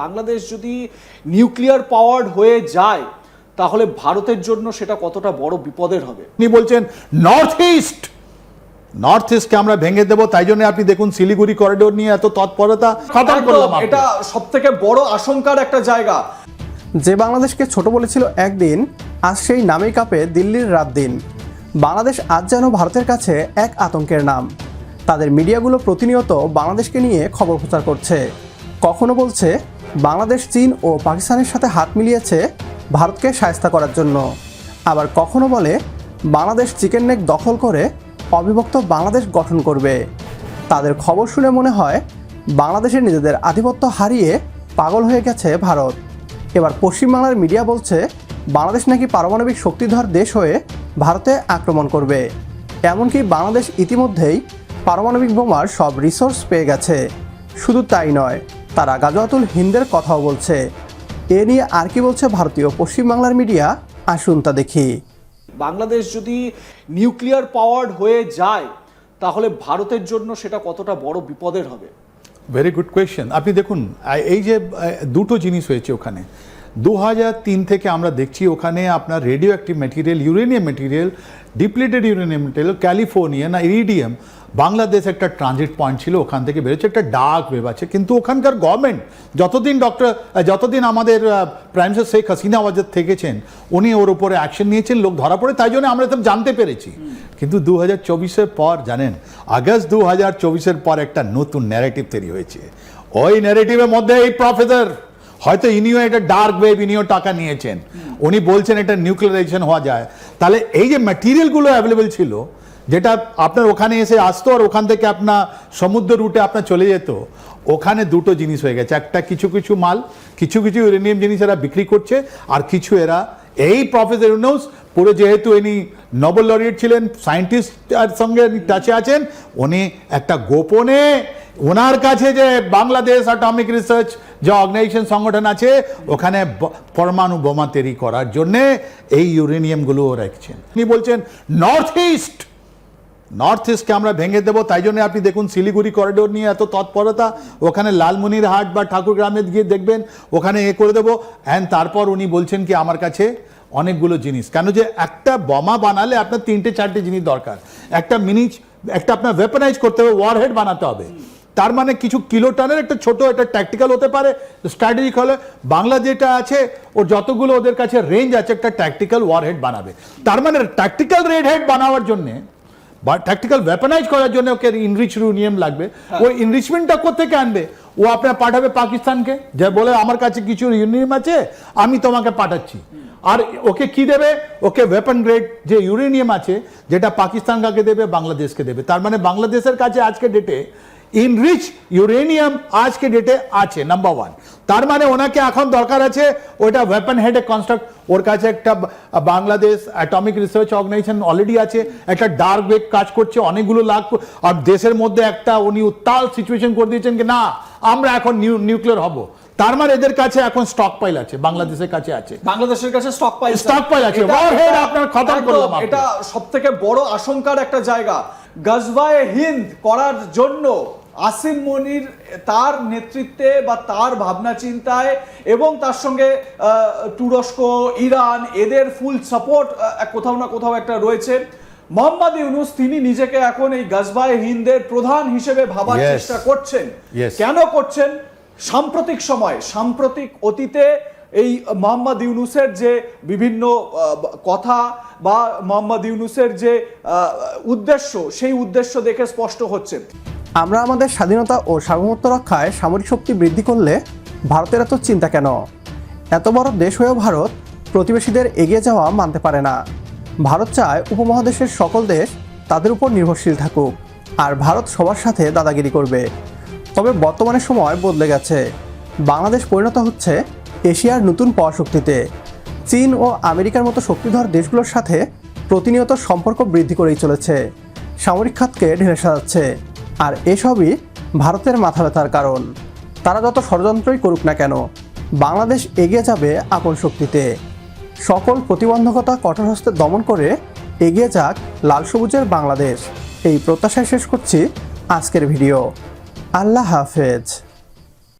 বাংলাদেশ যদি nuclear powered হয়ে যায় তাহলে ভারতের জন্য সেটা কতটা বড় বিপদের হবে? আপনি বলছেন নর্থ ইস্ট নর্থ ইস্টকে আমরা ভেঙে দেবো তাই জন্য আপনি দেখুন শিলিগুড়ি করিডোর নিয়ে এত তৎপরতা খতম করলাম এটা সব থেকে বড় আশঙ্কার একটা জায়গা। যে বাংলাদেশকে ছোট বলেছিল একদিন আজ সেই নামে কাপে দিল্লির রাত দিন। বাংলাদেশ আজ যেন ভারতের কাছে এক আতঙ্কের নাম। তাদের মিডিয়াগুলো প্রতিনিয়ত বাংলাদেশকে নিয়ে খবর প্রচার করছে। কখনো বলছে বাংলাদেশ, চীন ও পাকিস্তানের সাথে হাত মিলিয়েছে ভারতকে সায়স্তা করার জন্য। আবার কখনো বলে, বাংলাদেশ চিকেন নেক দখল করে অবিভক্ত বাংলাদেশ গঠন করবে। তাদের খবর শুনে মনে হয়, বাংলাদেশের নিজেদের আধিপত্য হারিয়ে পাগল হয়ে গেছে ভারত। এবার পশ্চিমবাংলার মিডিয়া বলছে, বাংলাদেশ নাকি পারমাণবিক শক্তিধর দেশ হয়ে ভারতে আক্রমণ করবে। এমনকি বাংলাদেশ ইতিমধ্যেই পারমাণবিক বোমার সব রিসোর্স পেয়ে গেছে। শুধু তাই নয় তারা গাজওয়াতুল হিন্দের কথাও বলছে। এ নিয়ে আর কি বলছে ভারতীয় পশ্চিমবাংলার মিডিয়া? আসুন তা দেখি। বাংলাদেশ যদি নিউক্লিয়ার পাওয়ার্ড হয়ে যায় তাহলে ভারতের জন্য সেটা কতটা বড় বিপদের হবে? ভেরি গুড কোয়েশ্চেন আপনি দেখুন এই যে দুটো জিনিস হয়েছে ওখানে। দু হাজার তিন থেকে আমরা দেখছি ওখানে আপনার radio active material uranium material depleted uranium material California না ইরিডিয়াম বাংলাদেশ একটা ট্রানজিট পয়েন্ট ছিল, ওখান থেকে বেরোচ্ছে, একটা ডার্ক ওয়েব আছে। কিন্তু ওখানকার গভর্নমেন্ট যতদিন ডক্টর যতদিন আমাদের প্রাইম মিনিস্টার শেখ হাসিনা ওয়াজেদ থেকেছেন, উনি ওর উপরে অ্যাকশন নিয়েছেন, লোক ধরা পড়ে, তাই জন্য আমরা তো জানতে পেরেছি। কিন্তু দু হাজার চব্বিশের পর, জানেন, আগস্ট দু হাজার চব্বিশের পর একটা নতুন ন্যারেটিভ তৈরি হয়েছে। ওই ন্যারেটিভের মধ্যে এই প্রফেসর হয়তো ইনিও একটা ডার্ক ওয়েব ইনিও টাকা নিয়েছেন। উনি বলছেন এটা নিউক্লিয়ারাইজেশন হওয়া যায়। তাহলে এই যে ম্যাটেরিয়ালগুলো অ্যাভেলেবেল ছিল যেটা আপনার ওখানে এসে আসতো আর ওখান থেকে আপনার সমুদ্র রুটে আপনার চলে যেত, ওখানে দুটো জিনিস হয়ে গেছে। একটা কিছু কিছু মাল, কিছু কিছু ইউরেনিয়াম জিনিস এরা বিক্রি করছে আর কিছু এরা এই প্রফেসর ইউনুস পুরো যেহেতু ইনি নোবেল লরিয়েট ছিলেন সায়েন্টিস্ট সঙ্গে টাচে আছেন, উনি একটা গোপনে ওনার কাছে যে বাংলাদেশ অ্যাটমিক রিসার্চ যে অর্গানাইজেশন সংগঠন আছে, ওখানে পরমাণু বোমা তৈরি করার জন্যে এই ইউরেনিয়ামগুলো রাখছেন। উনি বলছেন নর্থ ইস্ট নর্থ ইস্টকে আমরা ভেঙে দেবো, তাই জন্য আপনি দেখুন শিলিগুড়ি করিডোর নিয়ে এত তৎপরতা। ওখানে লালমনির হাট বা ঠাকুর গ্রামে গিয়ে দেখবেন, ওখানে এ করে দেবো। অ্যান্ড তারপর উনি বলছেন কি, আমার কাছে অনেকগুলো জিনিস। কেন যে একটা বোমা বানালে আপনার তিনটে, চারটে জিনিস দরকার। একটা মিনি একটা আপনার ওয়েপনাইজ করতে হবে ওয়ারহেড বানাতে হবে। তার মানে কিছু কিলো টানের একটা ছোট একটা ট্যাকটিক্যাল হতে পারে স্ট্র্যাটেজিক হলে। বাংলা যেটা আছে ওর যতগুলো ওদের কাছে রেঞ্জ আছে, একটা ট্যাকটিক্যাল ওয়ার হেড বানাবে। তার মানে ট্যাকটিক্যাল রেড হেড বানাবার জন্যে বা ট্যাকটিক্যাল ওয়েপনাইজ করার জন্য ওকে ইনরিচ ইউনিয়ন লাগবে। ওই ইনরিচমেন্টটা কোথেকে আনবে? ও আপনার পাঠাবে পাকিস্তানকে? যে বলে আমার কাছে কিছু ইউনিয়ন আছে আমি তোমাকে পাঠাচ্ছি। আর ওকে কি দেবে? ওকে ওয়েপন গ্রেড যে ইউরেনিয়াম আছে যেটা পাকিস্তান কাকে দেবে? বাংলাদেশকে দেবে। তার মানে বাংলাদেশের কাছে আজকে ডেটে ইনরিচ ইউরেনিয়াম আজকে ডেটে আছে নাম্বার ওয়ান তার মানে ওনাকে এখন দরকার আছে ওটা ওয়েপন হেডে কনস্ট্রাক্ট ওর কাছে একটা Bangladesh atomic research organisation already আছে একটা ডার্ক ওয়েব কাজ করছে অনেকগুলো লাখ আর দেশের মধ্যে একটা উনি উত্তাল সিচুয়েশন করে দিয়েছেন কি না আমরা এখন নিউ নিউক্লিয়ার হব। তার মানে এদের কাছে এখন স্টক পাইল আছে বাংলাদেশের কাছে আছে। বাংলাদেশের কাছে স্টক পাইল স্টক পাইল আছে। Warhead আপনার খতম করলাম। এটা সব থেকে বড় আশঙ্কার একটা জায়গা। গজবায়ে হিন্দ করার জন্য আসিম মনির তার নেতৃত্বে বা তার ভাবনা চিন্তায় এবং তার সঙ্গে তুরস্ক ইরান এদের ফুল সাপোর্ট কোথাও না কোথাও একটা রয়েছে। মোহাম্মদ ইউনুস তিনি নিজেকে এখন এই গজবায়ে হিন্দের প্রধান হিসেবে ভাবার চেষ্টা করছেন। কেন করছেন? সাম্প্রতিক সময় সাম্প্রতিক অতীতে এই মোহাম্মদ ইউনুসের যে বিভিন্ন কথা বা মোহাম্মদ ইউনুসের যে উদ্দেশ্য সেই উদ্দেশ্য দেখে স্পষ্ট হচ্ছে। আমরা আমাদের স্বাধীনতা ও সার্বভৌমত্ব রক্ষায় সামরিক শক্তি বৃদ্ধি করলে ভারতের এত চিন্তা কেন? এত বড় দেশ হয়েও ভারত প্রতিবেশীদের এগিয়ে যাওয়া মানতে পারে না। ভারত চায় উপমহাদেশের সকল দেশ তাদের উপর নির্ভরশীল থাকুক, আর ভারত সবার সাথে দাদাগিরি করবে। তবে বর্তমানে সময় বদলে গেছে। বাংলাদেশ পরিণত হচ্ছে এশিয়ার নতুন পরাশক্তিতে। চীন ও আমেরিকার মতো শক্তিধর দেশগুলোর সাথে প্রতিনিয়ত সম্পর্ক বৃদ্ধি করেই চলেছে। সামরিক খাতকে ঢেলে সাজাচ্ছে। আর এসবই ভারতের মাথা ব্যথার কারণ। তারা যত ষড়যন্ত্রই করুক না কেন, বাংলাদেশ এগিয়ে যাবে আপন শক্তিতে। সকল প্রতিবন্ধকতা কঠোর হস্তে দমন করে এগিয়ে যাক লাল সবুজের বাংলাদেশ। এই প্রত্যাশায় শেষ করছি আজকের ভিডিও। আল্লাহ হাফেজ।